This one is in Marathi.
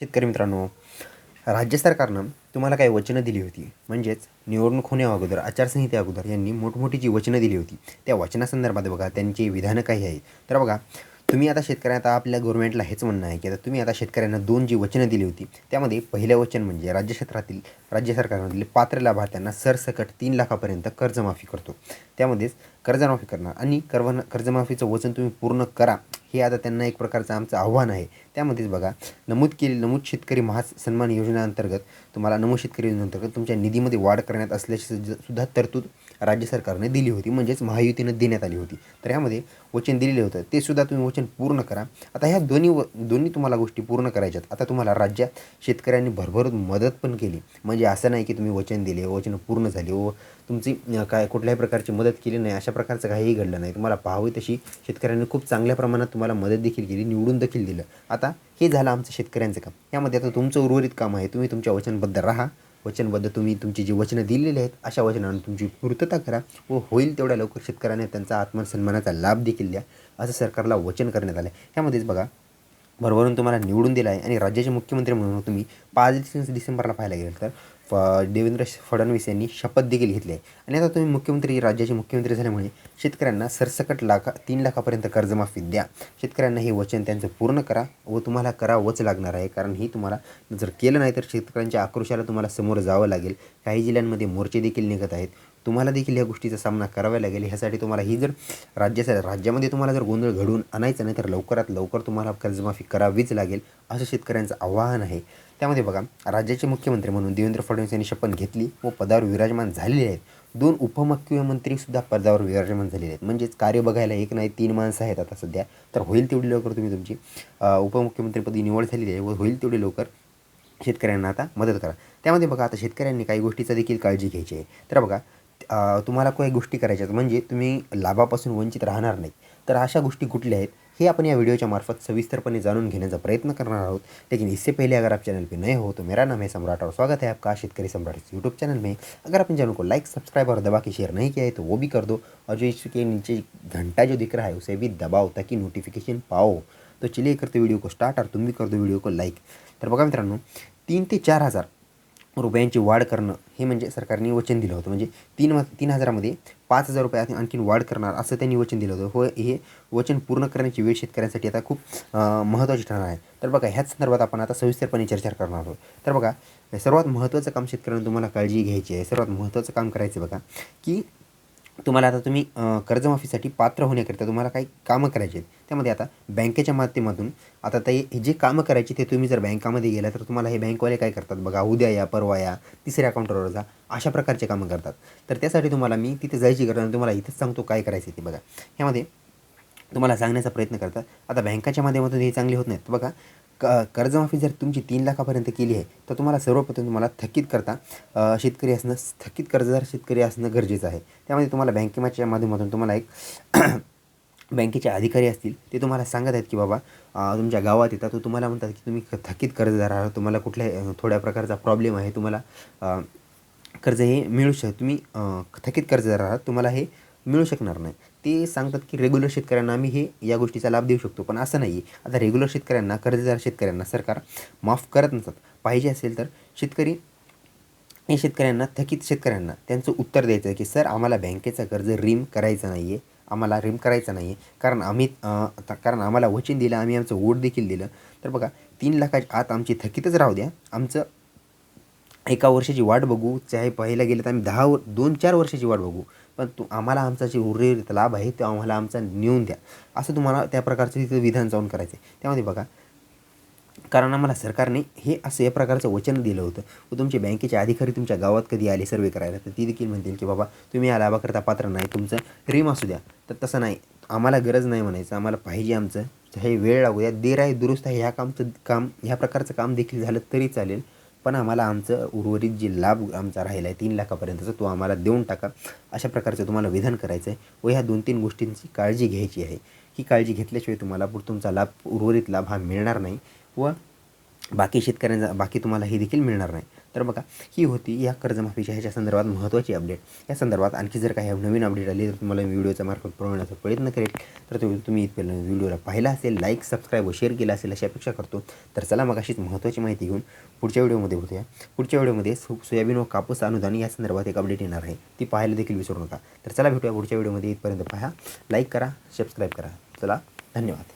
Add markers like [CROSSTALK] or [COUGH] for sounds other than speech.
शेतकरी मित्रांनो राज्य सरकारनं तुम्हाला काही वचनं दिली होती. म्हणजेच निवडणूक होण्या अगोदर आचारसंहिते अगोदर यांनी मोठमोठी जी वचनं दिली होती त्या वचनासंदर्भात बघा त्यांची विधानं काही आहेत. तर बघा तुम्ही आता शेतकऱ्या आता आपल्या गव्हर्नमेंटला हेच म्हणणं आहे की आता तुम्ही आता शेतकऱ्यांना दोन जी वचनं दिली होती त्यामध्ये पहिलं वचन म्हणजे राज्य क्षेत्रातील राज्य सरकारमधील पात्र लाभार्थ्यांना सरसकट तीन लाखापर्यंत कर्जमाफी करतो. त्यामध्येच कर्जमाफी करणार आणि कर्व कर्जमाफीचं वचन तुम्ही पूर्ण करा. हे आता त्यांना एक प्रकारचं आमचं आव्हान आहे. त्यामध्येच बघा नमूद केले नमूद शेतकरी महासन्मान योजनेअंतर्गत तुम्हाला नमूद शेतकरी योजनेअंतर्गत तुमच्या निधीमध्ये वाढ करण्यात असल्याची सुद्धा तरतूद राज्य सरकारने दिली होती. म्हणजेच महायुतीनं देण्यात आली होती. तर यामध्ये वचन दिलेलं होतं. ते सुद्धा तुम्ही वचन पूर्ण करा. आता ह्या दोन्ही व दोन्ही तुम्हाला गोष्टी पूर्ण करायच्यात. आता तुम्हाला राज्यात शेतकऱ्यांनी भरभरून मदत पण केली. म्हणजे असं नाही की तुम्ही वचन दिले वचन पूर्ण झाले. व तुमची काय कुठल्याही प्रकारची मदत केली नाही. अशा प्रकारचं काहीही घडलं नाही. तुम्हाला पाहावी तशी शेतकऱ्यांनी खूप चांगल्या प्रमाणात तुम्हाला मदत देखील केली निवडून देखील दिलं. आता हे झालं आमचं शेतकऱ्यांचं काम. यामध्ये आता तुमचं उर्वरित काम आहे. तुम्ही तुमच्या वचनबद्ध राहा. वचनबद्ध तुम्ही तुमची जी वचनं दिलेली आहेत अशा वचनानं तुमची पूर्तता करा. व होईल तेवढ्या लवकर शेतकऱ्यांना त्यांचा आत्मसन्मानाचा लाभ देखील द्या असं सरकारला वचन करण्यात आलं आहे ह्यामध्येच बघा भरभरून तुम्हाला निवडून दिला आहे आणि राज्याचे मुख्यमंत्री म्हणून तुम्ही पाच डिसेंबरला पाहायला गेलं तर फ देवेंद्र फडणवीस यांनी शपथ देखील घेतली आहे. आणि आता तुम्ही मुख्यमंत्री राज्याचे मुख्यमंत्री झाल्यामुळे शेतकऱ्यांना सरसकट लाखा तीन लाखापर्यंत कर्जमाफी द्या. शेतकऱ्यांना हे वचन त्यांचं पूर्ण करा व तुम्हाला करावंच लागणार आहे. कारण ही तुम्हाला जर केलं नाही तर शेतकऱ्यांच्या आक्रोशाला तुम्हाला समोर जावं लागेल. काही जिल्ह्यांमध्ये मोर्चे देखील निघत आहेत. तुम्हाला देखील या गोष्टीचा सामना करावा लागेल. ह्यासाठी तुम्हाला ही जर राज्याच्या राज्यामध्ये तुम्हाला जर गोंधळ घडवून आणायचं नाही तर लवकरात लवकर तुम्हाला कर्जमाफी करावीच लागेल असं शेतकऱ्यांचं आव्हान आहे. त्यामध्ये बघा राज्याचे मुख्यमंत्री म्हणून देवेंद्र फडणवीस यांनी शपथ घेतली व पदावर विराजमान झालेले आहेत. दोन उपमुख्यमंत्रीसुद्धा पदावर विराजमान झालेले आहेत. म्हणजेच कार्य बघायला एक नाही तीन माणसं आहेत आता सध्या. तर होईल तेवढी लवकर तुम्ही तुमची उपमुख्यमंत्रीपदी निवड झालेली आहे व होईल तेवढी लवकर शेतकऱ्यांना आता मदत करा. त्यामध्ये बघा आता शेतकऱ्यांनी काही गोष्टीचा देखील काळजी घ्यायची आहे. तर बघा तुम्हाला काही गोष्टी करायच्या आहेत. म्हणजे तुम्ही लाभापासून वंचित राहणार नाही. तर अशा गोष्टी कुठल्या आहेत? हे आपण या वीडियो मार्फत सविस्तरपणे जाणून घेण्याचा प्रयत्न करणार आहोत. लेकिन इससे पहले अगर आप चैनल पे नए हो तो मेरा नाम है सम्राट और स्वागत है आपका शेतकरी सम्राट इस यूट्यूब चैनल में. अगर आपने चैनल को लाइक सब्सक्राइब और दबा के शेयर नहीं किया है तो वो भी कर दो और जो इसके नीचे घंटा जो दिख रहा है, उसे भी दबाओ ताकि नोटिफिकेशन पाओ. तो चलिए करते वीडियो को स्टार्ट और तुम भी कर दो व्हिडिओ को लाईक तर बघा मित्रांनो, तीन ते चार हज़ार रुपयांची वाढ करणं हे म्हणजे सरकारने वचन दिलं होतं. म्हणजे तीन तीन हजारामध्ये पाच हजार रुपये आणखीन वाढ करणार असं त्यांनी वचन दिलं होतं. हो हे वचन पूर्ण करण्याची वेळ शेतकऱ्यांसाठी आता खूप महत्त्वाची ठरणार आहे. तर बघा ह्याच संदर्भात आपण आता सविस्तरपणे चर्चा करणार आहोत. तर बघा सर्वात महत्त्वाचं काम शेतकऱ्यांना तुम्हाला काळजी घ्यायची आहे. सर्वात महत्त्वाचं काम करायचं आहे बघा की तुम्हाला आता तुम्ही कर्जमाफीसाठी पात्र होण्याकरिता तुम्हाला काही कामं करायची आहेत. त्यामध्ये आता बँकेच्या माध्यमातून आता ते हे जे कामं करायची ते तुम्ही जर बँकामध्ये गेला तर तुम्हाला हे बँकवाले काय करतात बघा उद्या या परवा या तिसऱ्या अकाउंटवर जा अशा प्रकारचे कामं करतात. तर त्यासाठी तुम्हाला मी तिथे जायची गरज तुम्हाला इथेच सांगतो काय करायचं आहे ते बघा. ह्यामध्ये तुम्हाला सांगण्याचा प्रयत्न करतात. आता बँकाच्या माध्यमातून हे चांगले होत नाहीत. बघा क कर्जमाफी जर तुमची तीन लाखापर्यंत केली आहे तर तुम्हाला सर्वप्रथम तुम्हाला थकीत करता शेतकरी असणं थकीत कर्जदार शेतकरी असणं गरजेचं आहे. त्यामध्ये तुम्हाला बँकेमाच्या माध्यमातून तुम्हाला एक [CLEARS THROAT] बँकेचे अधिकारी असतील ते तुम्हाला सांगत आहेत की बाबा तुमच्या गावात येतात तो तुम्हाला म्हणतात की तुम्ही थकीत कर्जदार आहात तुम्हाला कुठल्या थोड्या प्रकारचा प्रॉब्लेम आहे तुम्हाला कर्ज हे मिळू शक तुम्ही थकीत कर्जदार आहात तुम्हाला हे मिळू शकणार नाही. ते सांगतात की रेग्युलर शेतकऱ्यांना आम्ही हे या गोष्टीचा लाभ देऊ शकतो. पण असं नाही आहे आता रेग्युलर शेतकऱ्यांना कर्जदार शेतकऱ्यांना सरकार माफ करत नसतात पाहिजे असेल तर शेतकरी हे शेतकऱ्यांना थकीत शेतकऱ्यांना त्यांचं उत्तर द्यायचं आहे की सर आम्हाला बँकेचं कर्ज रिम करायचं नाही आहे आम्हाला रिम करायचं नाही आहे कारण आम्ही आता कारण आम्हाला वचन दिलं आम्ही आमचं वोट देखील दिलं. तर बघा तीन लाखाच्या आत आमची थकीतच राहू द्या. आमचं एका वर्षाची वाट बघू. चाहे पाहायला गेलं तर आम्ही दहा वर दोन चार वर्षाची वाट बघू. पण तू आम्हाला आमचा जे उर्वरित लाभ आहे तो आम्हाला आमचा नेऊन द्या. असं तुम्हाला त्या प्रकारचं तिथं विधान जाऊन करायचं आहे त्यामध्ये बघा कारण आम्हाला सरकारने हे असं या प्रकारचं वचन दिलं होतं. व तुमचे बँकेचे अधिकारी तुमच्या गावात कधी आले सर्वे करायला तर ती देखील म्हणतील की बाबा तुम्ही या लाभाकरता पात्र नाही तुमचं रिम असू द्या. तर तसं नाही. आम्हाला गरज नाही म्हणायचं. आम्हाला पाहिजे आमचं. हे वेळ लागू द्या. देर आहे दुरुस्त आहे. ह्या कामचं काम ह्या प्रकारचं काम देखील झालं तरी चालेल. पण आम्हाला आमचं उर्वरित जे लाभ आमचा राहिला आहे तीन लाखापर्यंतचा तो आम्हाला देऊन टाका. अशा प्रकारचं तुम्हाला विधान करायचं आहे व ह्या दोन तीन गोष्टींची काळजी घ्यायची आहे. ही काळजी घेतल्याशिवाय तुम्हाला पुढे तुमचा लाभ उर्वरित लाभ हा मिळणार नाही व बाकी शेतकऱ्यांचा बाकी तुम्हाला हे देखील मिळणार नाही. तर बघा ही होती या कर्जमाफीच्या ह्याच्या संदर्भात महत्त्वाची अपडेट या संदर्भात आणखी जर काही नवीन अपडेट आली तर तुम्हाला मी व्हिडिओचा मार्फत पुरवण्याचा प्रयत्न करेल. तर तुम्ही इथपर्यंत व्हिडिओला पाहिला असेल लाईक सबस्क्राईब व शेअर केला असेल अशी अपेक्षा करतो. तर चला मग अशीच महत्त्वाची माहिती घेऊन पुढच्या व्हिडिओमध्ये भेटूया पुढच्या व्हिडिओमध्ये सो सोयाबीन व कापूस अनुदान या संदर्भात एक अपडेट येणार आहे. ती पाहायला देखील विसरू नका. तर चला भेटूया पुढच्या व्हिडिओमध्ये. इथपर्यंत पहा लाईक करा सबस्क्राईब करा. चला धन्यवाद.